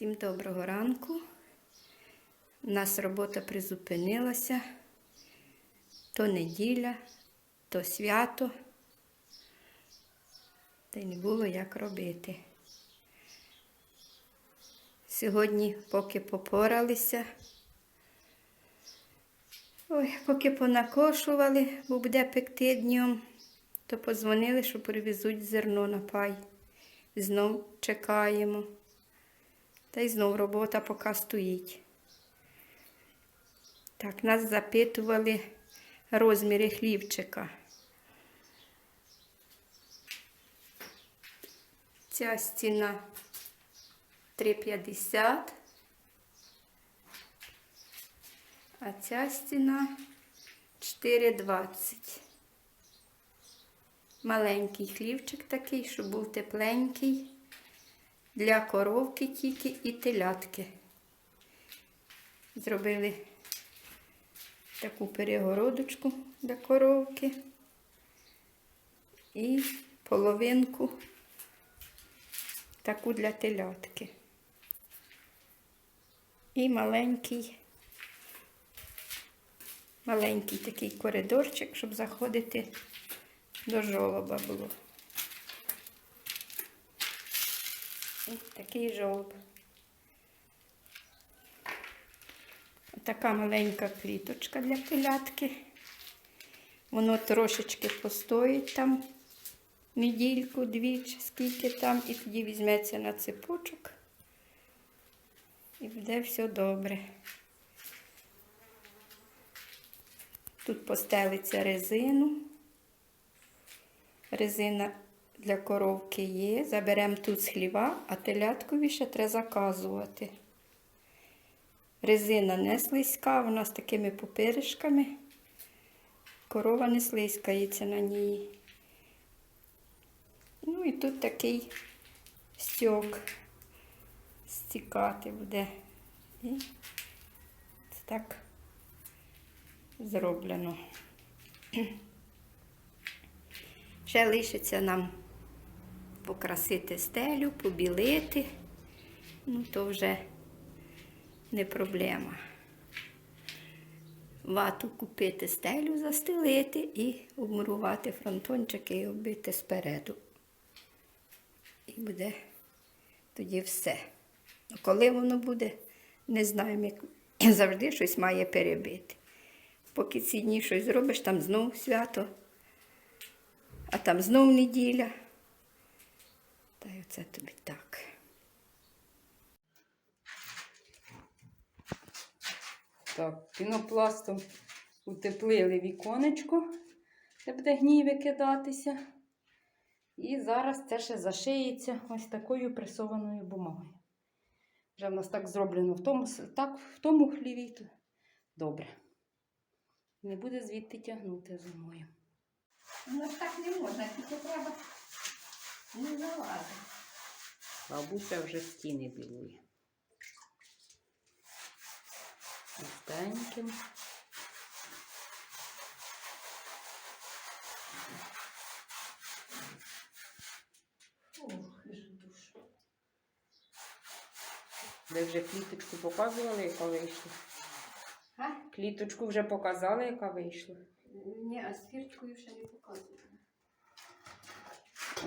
Всім доброго ранку. У нас робота призупинилася. То неділя, то свято. Та й не було як робити. Сьогодні, поки попоралися, ой, поки понакошували, бо буде пекти днем, то подзвонили, що привезуть зерно на пай. Знов чекаємо. Та й знов робота поки стоїть. Так, нас запитували розміри хлібчика. Ця стіна 3,50, а ця стіна 4,20. Маленький хлібчик такий, щоб був тепленький. Для коровки тільки і телятки. Зробили таку перегородочку для коровки і половинку таку для телятки. І маленький, маленький такий коридорчик, щоб заходити до жолоба було. Ось такий жолоб. Така маленька кліточка для телятки. Воно трошечки постоїть там недільку, дві, чи скільки там, і тоді візьметься на цепочок. І буде все добре. Тут постелиться резину. Резина для коровки є. Заберемо тут з хліва, а теляткові ще треба заказувати. Резина не слизька, вона з такими попиришками. Корова не слизькається на ній. Ну і тут такий стьок стікати буде. І це так зроблено. Ще лишиться нам покрасити стелю, побілити. Ну, то вже не проблема. Вату купити стелю, застелити і обмурувати фронтончики і оббити спереду. І буде тоді все. Коли воно буде, не знаємо, як завжди щось має перебити. Поки ці дні щось зробиш, там знову свято, а там знов неділя. Та й оце тобі так. Так, пінопластом утеплили віконечко, де буде гній викидатися. І зараз це ще зашиється ось такою пресованою бумагою. Вже в нас так зроблено в тому, так, в тому хліві. то Добре. Не буде звідти тягнути зимою. Ну ж так не можна, тільки треба не залазити. Бабуся вже стіни білує. Душ. Ви вже кліточку показували, яка вийшла? А? Кліточку вже показали, яка вийшла. Ні, а з фірткою ще не показувала.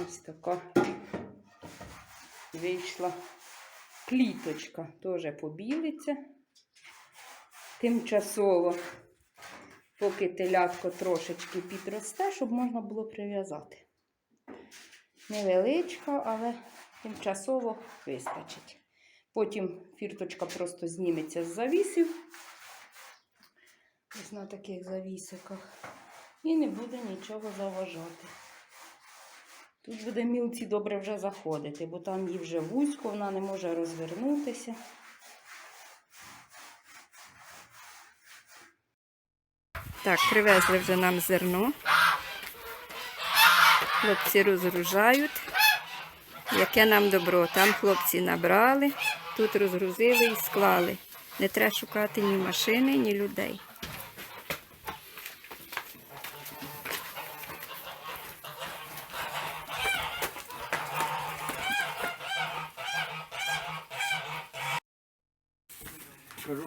Ось така вийшла кліточка. Теж побілиться. Тимчасово, поки телятко трошечки підросте, щоб можна було прив'язати. Невеличка, але тимчасово вистачить. Потім фірточка просто зніметься з завісів. Ось на таких завісиках. І не буде нічого заважати. Тут буде мілці добре вже заходити, бо там їй вже вузько, вона не може розвернутися. Так, привезли вже нам зерно. Хлопці розгружають. Яке нам добро. Там хлопці набрали, тут розгрузили і склали. Не треба шукати ні машини, ні людей.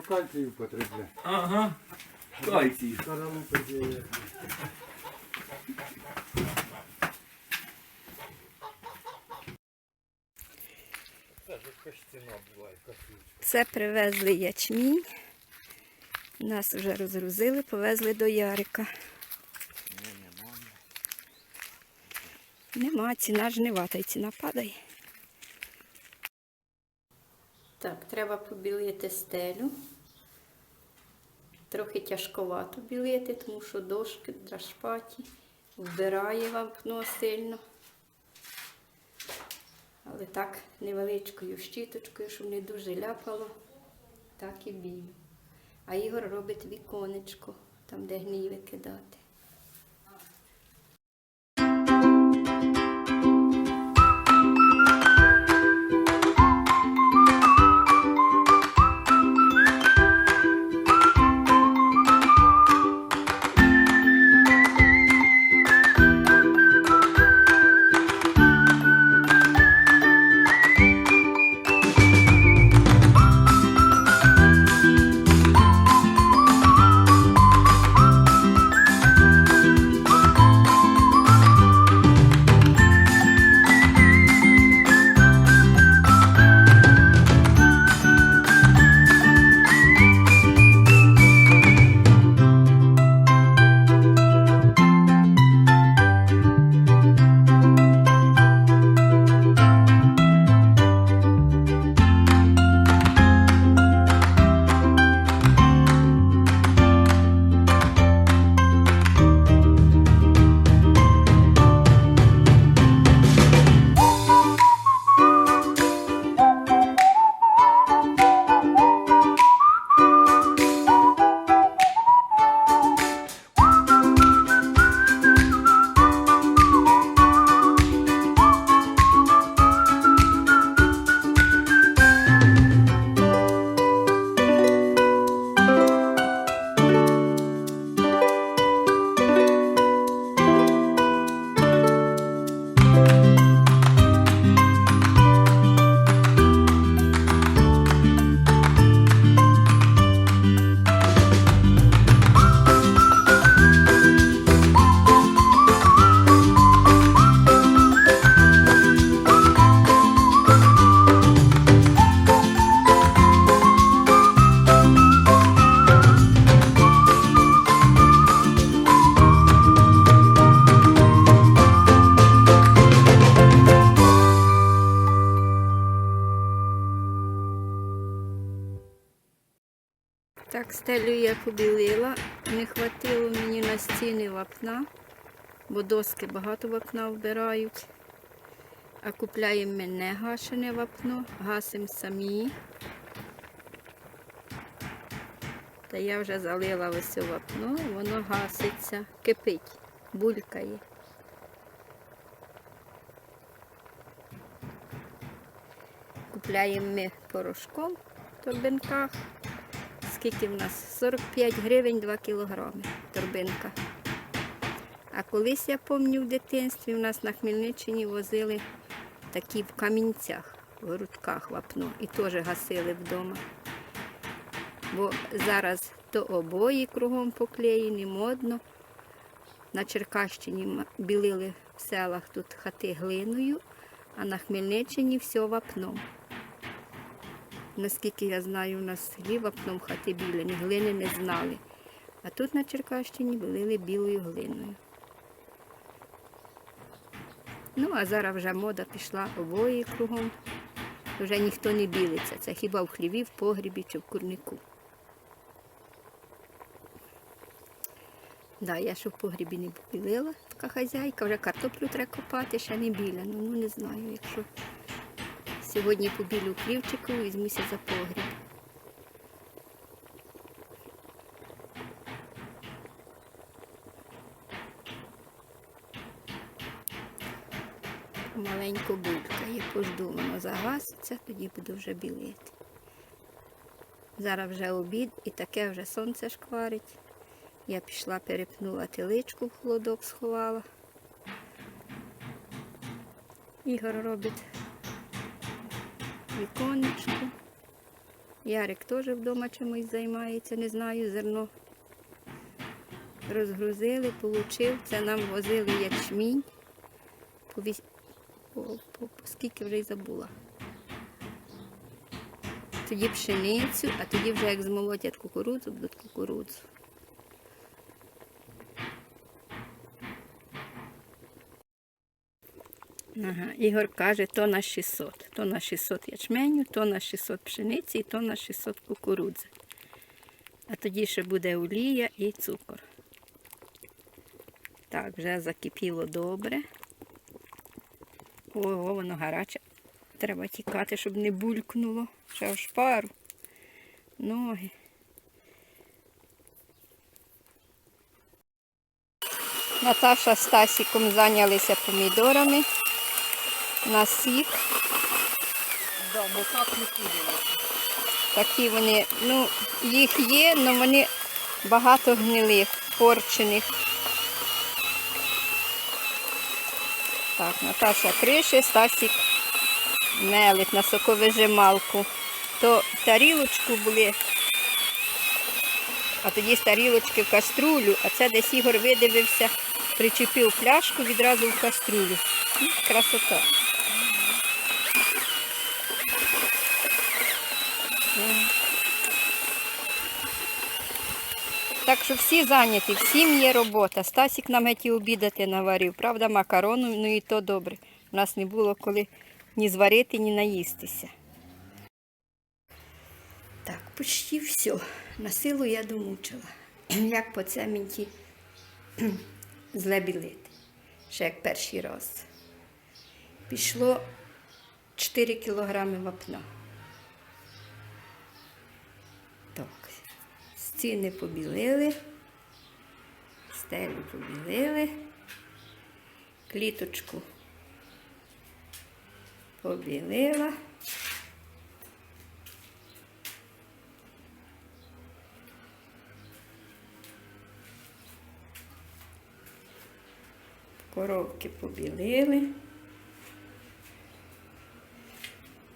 Кальцію потрібно. Ага. Кальцій. Скорлупи є. Це привезли ячмінь. Нас вже розгрузили, повезли до Ярика. Нема, ціна жнива, та й ціна падає. Так, треба побілити стелю. Трохи тяжковато білити, тому що дошки драшпаті, вбирає вапно сильно. Але так невеличкою щіточкою, щоб не дуже ляпало, так і бію. А Ігор робить віконечко, там де гній викидати. Я побілила. Не хватило мені на стіни вапна, бо доски багато вапна вбирають. А купляємо ми не гашене вапно, гасимо самі. Та я вже залила ось вапно, воно гаситься, кипить, булькає. Купляємо ми порошком в торбинках. Скільки в нас? 45 гривень 2 кілограми торбинка. А колись я пам'ятаю в дитинстві, в нас на Хмельниччині возили такі в камінцях, в грудках вапно, і теж гасили вдома. Бо зараз то обої кругом поклеєні, модно. На Черкащині білили в селах тут хати глиною, а на Хмельниччині все вапном. Наскільки я знаю, у нас в вапном хати білені, глини не знали. А тут на Черкащині білили білою глиною. Ну, а зараз вже мода пішла обої кругом. Вже ніхто не білиться. Це хіба в хліві, в погрібі чи в курнику. Да, я ще в погрібі не побілила, така хазяйка, вже картоплю треба копати, ще не біляно. Ну не знаю, якщо сьогодні побілю хлівчику, візьмуся за погріб. Маленько булькає, пожду, воно загаситься, тоді буду вже білити. Зараз вже обід і таке вже сонце шкварить. Я пішла, перепнула теличку в холодок сховала. Ігор робить віконечко. Ярик теж вдома чимось займається, не знаю, зерно розгрузили, получив. Це нам возили ячмінь. По, по, скільки вже й забула. Тоді пшеницю, а тоді вже як змолотять кукурудзу, будуть кукурудзу. Ага, Ігор каже, то на 600. То на 600 ячменю, то на 600 пшениці, і то на 600 кукурудзи. А тоді ще буде олія і цукор. Так, вже закипіло добре. Ого, воно гаряче. Треба тікати, щоб не булькнуло. Ще аж пару. Ноги. Наташа з Стасіком зайнялися помідорами на сік. Да, бо так не буде. Такі вони, ну, їх є, але вони багато гнилих, порчених. Так, Наташа криші, Стасік мелить на соковижималку. То тарілочку були, а тоді з тарілочки в каструлю, а це десь Ігор видивився, причепив пляшку відразу в каструлю. Красота. Так що всі зайняті, всім є робота. Стасік нам геть і обідати наварив. Правда, макарону, ну і то добре. У нас не було коли ні зварити, ні наїстися. Так, почти все. На силу я домучила. Як по цементі зле білити. Ще як перший раз. Пішло 4 кілограми вапна. Стіни побілили, стелю побілили, кліточку побілила. Коровки побілили.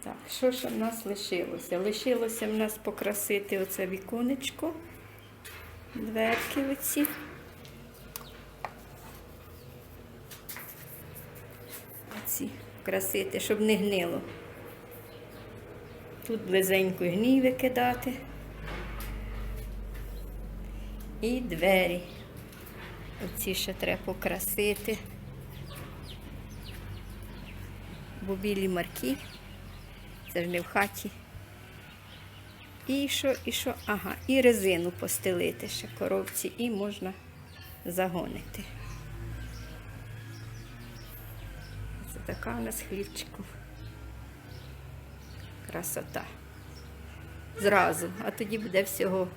Так, що ж в нас лишилося? Лишилося в нас покрасити оце віконечко, дверки оці. Оці красити, щоб не гнило. Тут близенько гній викидати. І двері. Оці ще треба покрасити. Бо білі марки. Це ж не в хаті. І що, і що? Ага, і резину постелити ще коровці, і можна загонити. Це така у нас хлібчиком. Красота. Зразу, а тоді буде всього.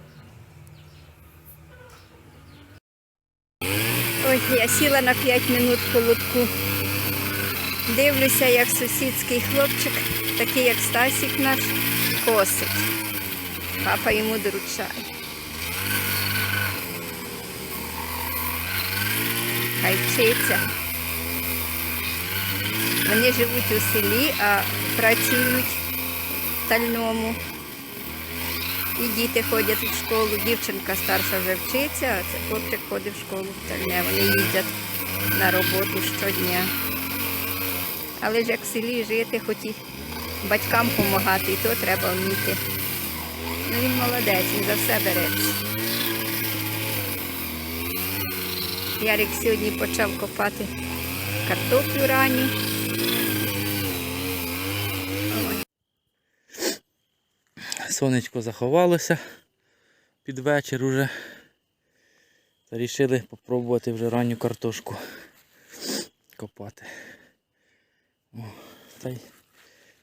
Ой, я сіла на 5 минут в холодку. Дивлюся, як сусідський хлопчик, такий як Стасік наш, косить. Папа йому доручає. Хай вчиться. Вони живуть у селі, а працюють в тальному. І діти ходять в школу. Дівчинка старша вже вчиться, а це хлопчик ходить в школу в тальне. Вони їздять на роботу щодня. Але ж як в селі жити, хоч і батькам допомагати, і то треба вміти. Ну він молодець, він за все береться. Ярик сьогодні почав копати картоплю. Ой, Сонечко заховалося під вечір уже. Рішили попробувати вже ранню картошку копати. О, та й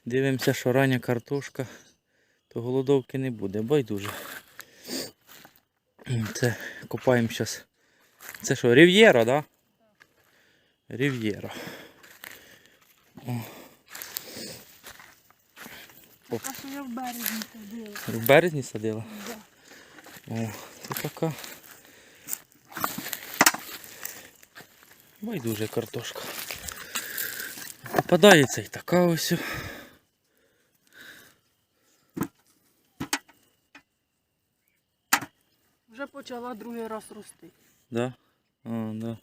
дивимося, що рання картошка, то голодовки не буде, байдуже. Це копаємо зараз. Це що, Рів'єра, так? Да? Рів'єра. А що я в березні ходила. В березні садила? О, це така. Байдуже картошка. Попадається і така ось. Почала другий раз рости. Да? А, да.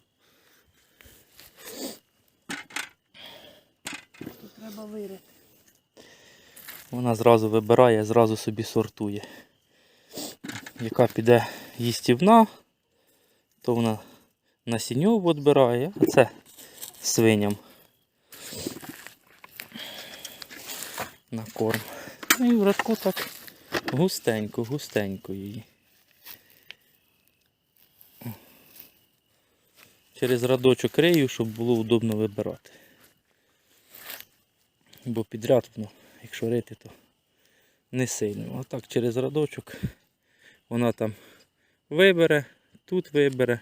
Тут треба вирити. Вона зразу вибирає, зразу собі сортує. Яка піде їстівна, то вона насінньову відбирає, а це свиням. На корм. Ну і в радку так густенько, густенько її. Через радочок рию, щоб було удобно вибирати. Бо підряд воно, якщо рити, то не сильно. А так через радочок вона там вибере, тут вибере.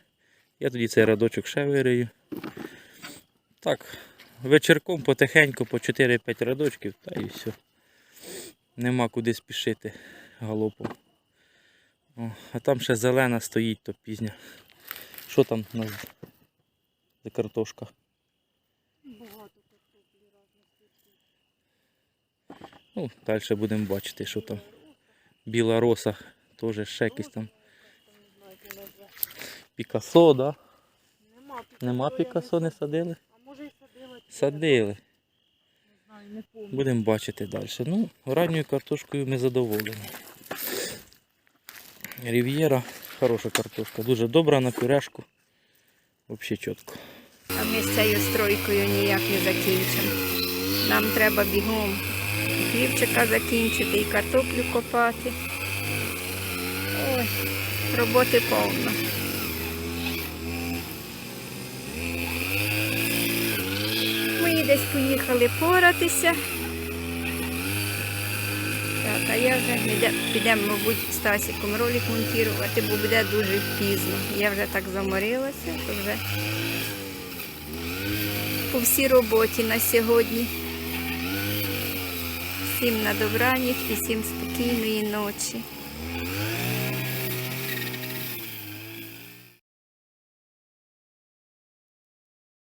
Я тоді цей радочок ще вирию. Так, вечірком потихеньку по 4-5 радочків, та і все. Нема куди спішити галопом. О, а там ще зелена стоїть, то пізня. Що там у нас за картошка? Багато картоплі разних. Ну, далі будемо бачити, що там. Біла роса, теж ще якийсь там. Пікасо, да? Нема Пікасо. Нема Пікасо, не садили? А може і Садили. Не знаю, не. Будемо бачити далі. Ну, ранньою картошкою ми задоволені. Рів'єра, хороша картошка, дуже добра на пюрешку. Взагалі чітко. А ми з цією стройкою ніяк не закінчимо. Нам треба бігом хлібчика закінчити, і картоплю копати. Ой, роботи повно. Ми десь поїхали поратися. Так, а я вже підемо, мабуть, з Стасіком ролик монтувати, бо буде дуже пізно. Я вже так заморилася, то вже по всій роботі на сьогодні. Всім на добраніч і всім спокійної ночі.